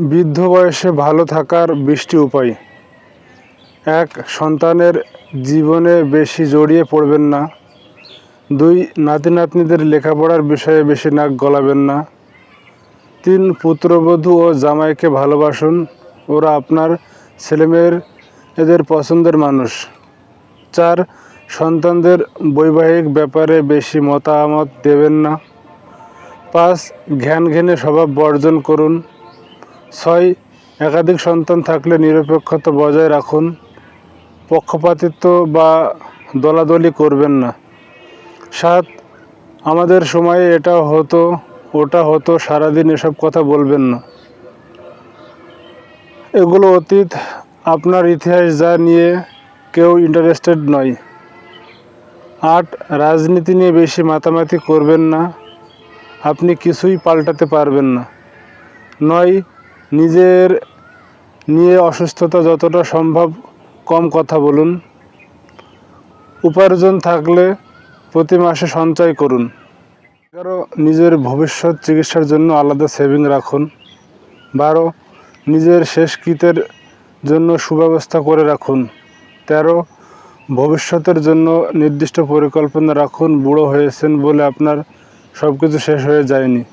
বৃদ্ধ বয়সে ভালো থাকার বিশটি উপায়। এক, সন্তানের জীবনে বেশি জড়িয়ে পড়বেন না। দুই নাতি নাতনিদের লেখাপড়ার বিষয়ে বেশি নাক গলাবেন না। তিন, পুত্রবধূ ও জামাইকে ভালোবাসুন। ওরা আপনার ছেলেমেয়ের, এদের পছন্দের মানুষ। চার, সন্তানদের বৈবাহিক ব্যাপারে বেশি মতামত দেবেন না। পাঁচ, জ্ঞান ঘেনে স্বভাব বর্জন করুন। ছয় একাধিক সন্তান থাকলে নিরপেক্ষতা বজায় রাখুন। পক্ষপাতিত্ব বা দলাদলি করবেন না। সাত, আমাদের সময়ে এটা হতো, ওটা হতো, সারাদিন এসব কথা বলবেন না। এগুলো অতীত, আপনার ইতিহাস যা নিয়ে কেউ ইন্টারেস্টেড নয়। আট, রাজনীতি নিয়ে বেশি মাতামাতি করবেন না। আপনি কিছুই পাল্টাতে পারবেন না। নয় নিজের নিয়ে অসুস্থতা যতটা সম্ভব কম কথা বলুন। উপার্জন থাকলে প্রতি মাসে সঞ্চয় করুন। এগারো, নিজের ভবিষ্যৎ চিকিৎসার জন্য আলাদা সেভিং রাখুন। বারো, নিজের শেষ শেষকৃতের জন্য সুব্যবস্থা করে রাখুন। তেরো, ভবিষ্যতের জন্য নির্দিষ্ট পরিকল্পনা রাখুন। বুড়ো হয়েছেন বলে আপনার সব কিছু শেষ হয়ে যায়নি।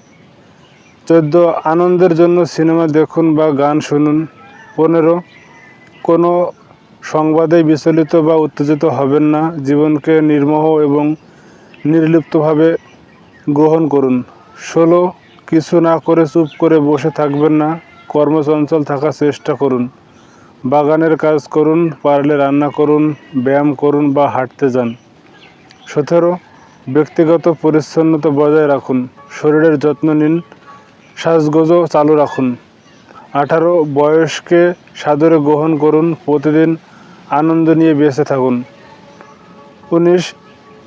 চোদ্দ আনন্দের জন্য সিনেমা দেখুন বা গান শুনুন। পনেরো, কোনো সংবাদে বিচলিত বা উত্তেজিত হবেন না। জীবনকে নির্মোহ এবং নির্লিপ্তভাবে গ্রহণ করুন। ষোলো, কিছু না করে চুপ করে বসে থাকবেন না। কর্মচঞ্চল থাকার চেষ্টা করুন। বাগানের কাজ করুন, পারলে রান্না করুন, ব্যায়াম করুন বা হাঁটতে যান। সতেরো, ব্যক্তিগত পরিচ্ছন্নতা বজায় রাখুন। শরীরের যত্ন নিন। সাজগোজও চালু রাখুন। আঠারো বয়সকে সাদরে গ্রহণ করুন, প্রতিদিন আনন্দ নিয়ে বেঁচে থাকুন। উনিশ,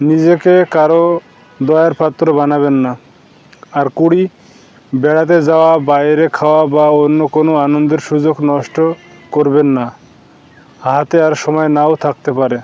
নিজেকে কারও দয়ার পাত্র বানাবেন না। আর কুড়ি, বেড়াতে যাওয়া, বাইরে খাওয়া বা অন্য কোনো আনন্দের সুযোগ নষ্ট করবেন না। হাতে আর সময় নাও থাকতে পারে।